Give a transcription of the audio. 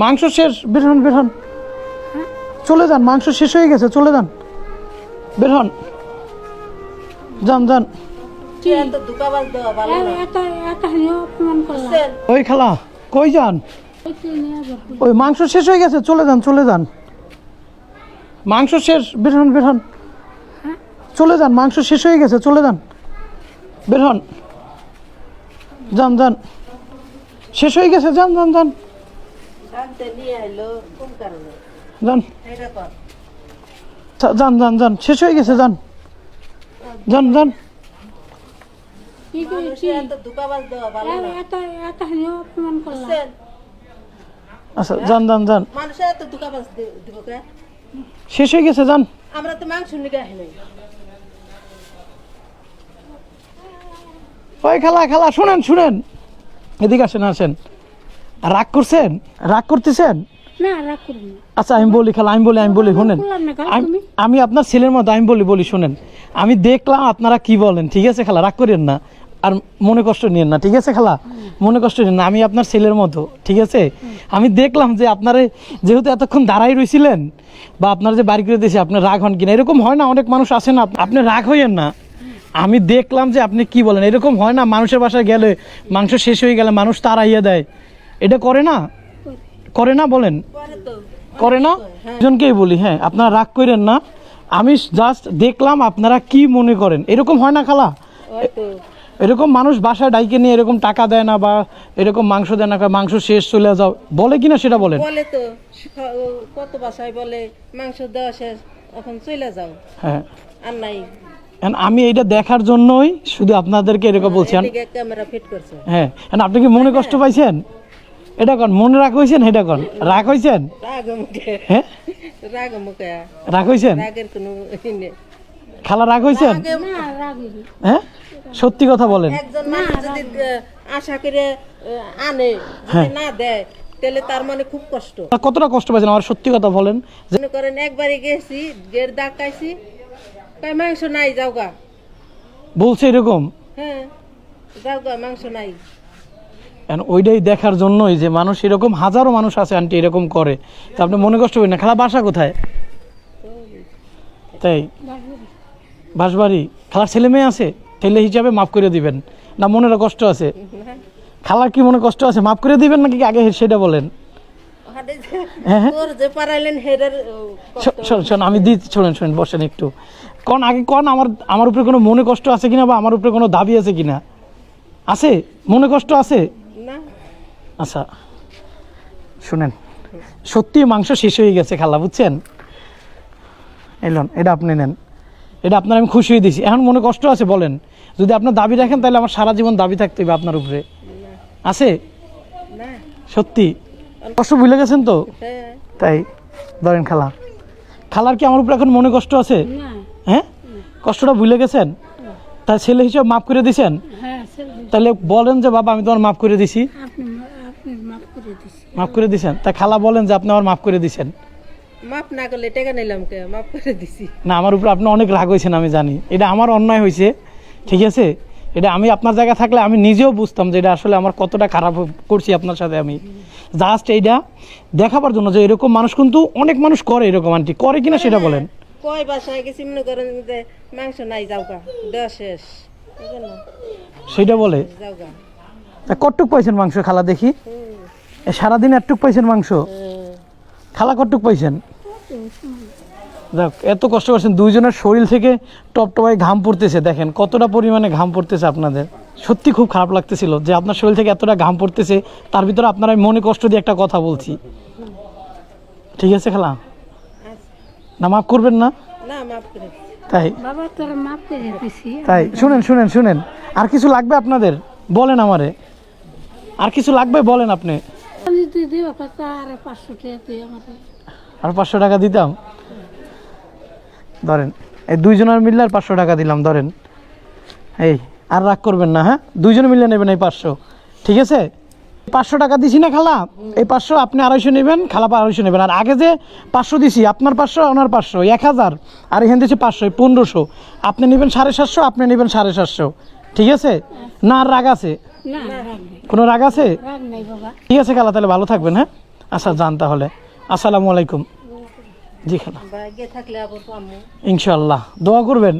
মাংস শেষ বের হন বের হন। চলে যান মাংস শেষ হয়ে গেছে চলে যান। বের হন। যান যান। বুঝছেন? ওই খালা কই যান? ওই মাংস শেষ হয়ে গেছে চলে যান চলে যান। মাংস শেষ বের হন বের হন। চলে যান মাংস শেষ হয়ে গেছে চলে যান। বের হন। যান যান। শেষ হয়ে গেছে যান যান যান জানতে নিয়ে আইলো কোন কারণে যান যান যান যান শেষ হয়ে গেছে যান যান যান? আচ্ছা শেষ হয়ে গেছে যান আমরা তো মাংস ওই খালা খালা শুনেন শুনেন এদিকে আসেন আসেন রাগ করছেন? রাগ করতেছেন? আচ্ছা আমি বলি খালা আমি বলি আমি বলি শুনেন। আমি- আমি আপনার ছেলের মতো আমি বলি বলি শুনেন। আমি দেখলাম আপনারা কি বলেন ঠিক আছে খালা রাগ করেন না। আর মনে কষ্ট নিয়েন না ঠিক আছে খালা? মনে কষ্ট নিয়েন না আমি আপনার ছেলের মতো ঠিক আছে? আমি দেখলাম যে আপনারা যেহেতু এতক্ষণ দাঁড়াই রয়েছিলেন বা আপনার যে বাড়ি করে দিয়েছে আপনার রাগ হন কিনা এরকম হয় না অনেক মানুষ আসে না আপনি রাগ হইয়েন না। আমি দেখলাম যে আপনি কি বলেন এরকম হয় না মানুষের বাসায় গেলে মাংস শেষ হয়ে গেলে মানুষ তাড়াইয়ে দেয়। এটা করে না? করে না বলেন। করে না? দুজনকেই বলি হ্যাঁ আপনারা রাগ করেন না। আমি জাস্ট দেখলাম আপনারা কি মনে করেন। এরকম হয় না খালা? এরকম মানুষ বাসায় ডাইকে নিয়ে এরকম টাকা দেয় না বা এরকম মাংস দেয় না মাংস শেষ চলে যাও। বলে কিনা সেটা বলেন। বলে তো কত বাসায় বলে মাংস দেওয়া শেষ এখন চলে যাও। হ্যাঁ। আর নাই। আমি এটা দেখার জন্যই শুধু আপনাদেরকে এরকম বলছি। ফিট করছে। হ্যাঁ আপনি কি মনে কষ্ট পাইছেন? এটা কন মনে রাগ হয়েছেন এটা কন? রাগ মুখে হ্যাঁ? রাগ মুখে রাগ হয়েছেন রাগের কোনো ই খালা রাগ হয়েছেন রাগে না রাগ হইনি। হ্যাঁ? সত্যি কথা বলেন। একজন মানুষ যদি আশা করে আনে হ্যাঁ। না দেয় তাহলে তার মানে খুব কষ্ট। কতটা কষ্ট পাইছেন আমার সত্যি কথা বলেন। মনে করেন একবারে গেছি গেট দাগ খাইছি কয় মাংস নাই যাও গা। বলছে এরকম? হ্যাঁ যাও গা মাংস নাই। ওইটাই দেখার জন্যই যে মানুষ এরকম হাজারো মানুষ আছে আন্টি এরকম করে। তা আপনি মনে কষ্ট করেন না খালা বাসা কোথায়? তাই? বাসবাড়ি খালার ছেলে মেয়ে আছে ছেলে হিসাবে মাফ করে দিবেন। না মনের কষ্ট আছে। খালার কি মনে কষ্ট আছে মাফ করে দিবেন নাকি আগে সেটা বলেন? হ্যাঁ হ্যাঁ। আমি দিই শোনেন শোনেন বসেন একটু। কন আগে কন আমার আমার উপরে কোনো মনে কষ্ট আছে কিনা বা আমার উপরে কোনো দাবি আছে কিনা? আছে? মনে কষ্ট আছে? আচ্ছা শুনেন সত্যি মাংস শেষ হয়ে গেছে খালা বুঝছেন? এলন এটা আপনি নেন। এটা আপনার আমি খুশি হয়ে দিয়েছি। এখন মনে কষ্ট আছে বলেন। যদি আপনার দাবি রাখেন তাহলে আমার সারা জীবন দাবি থাকতে হবে আপনার উপরে। আছে? সত্যি। কষ্ট ভুলে গেছেন তো? তাই ধরেন খালা। খালার কি আমার উপরে এখন মনে কষ্ট আছে? হ্যাঁ? কষ্টটা ভুলে গেছেন? তাই ছেলে হিসেবে মাফ করে দিছেন হ্যাঁ তাহলে বলেন যে বাবা আমি তোমার মাফ করে দিছি। মাফ করে দিছি দিছেন? তা খালা বলেন যে আপনি আমার মাফ করে দিছেন। মাপ না করলে টাকা নিলাম কে? মাপ করে দিছি। না আমার উপরে আপনি অনেক রাগ হয়েছেন আমি জানি। এটা আমার অন্যায় হয়েছে ঠিক আছে? এটা আমি আপনার জায়গা থাকলে আমি নিজেও বুঝতাম যে এটা আসলে আমার কতটা খারাপ করছি আপনার সাথে আমি। জাস্ট এইটা দেখাবার জন্য যে এরকম মানুষ কিন্তু অনেক মানুষ করে এরকম আন্টি। করে কিনা সেটা বলেন। কয় বাসায় গেছি মনে করেন যে মাংস নাই যাও গা দেওয়া শেষ। সেটা বলে। যাও গা। তা কটটুক পাইছেন মাংস খালা দেখি? সারাদিন একটুক পাইছেন মাংস। খালা কটটুক পাইছেন? যাক এত কষ্ট করছেন দুইজনের শরীর থেকে টপ টপায় ঘাম পড়তেছে দেখেন কতটা পরিমাণে ঘাম পড়তেছে আপনাদের। সত্যি খুব খারাপ লাগতেছিল যে আপনার শরীর থেকে এতটা ঘাম পড়তেছে তার ভিতরে আপনারা মনে কষ্ট দিয়ে একটা কথা বলছি। ঠিক আছে খালা? না মাফ করবেন না? না মাপ তাই? মাফ তাই শুনেন শুনেন শুনেন। আর কিছু লাগবে আপনাদের? বলেন আমারে। আর কিছু লাগবে? বলেন আপনি। আমি আর পাঁচশো টাকা দিতাম? ধরেন, এই দুইজনের মিললে আর পাঁচশো টাকা দিলাম, ধরেন। এই, আর রাগ করবেন না হ্যাঁ? দুইজন মিলে নেবেন এই পাঁচশো, ঠিক আছে? পাঁচশো টাকা দিছি না খালা, এই পাঁচশো আপনি আড়াইশো নেবেন, খালা আড়াইশো নেবেন। আর আগে যে পাঁচশো দিছি, আপনার পাঁচশো, ওনার পাঁচশো, এক হাজার, আর এখান দিয়েছে পাঁচশো পনেরোশো। আপনি নেবেন সাড়ে সাতশো, আপনি নেবেন সাড়ে সাতশো, ঠিক আছে? না, আর রাগ আছে। কোনো রাগ আছে? ঠিক আছে খালা তাহলে ভালো থাকবেন হ্যাঁ? আচ্ছা যান তাহলে। আসসালামু আলাইকুম। জি খালা। ইনশাল্লাহ দোয়া করবেন।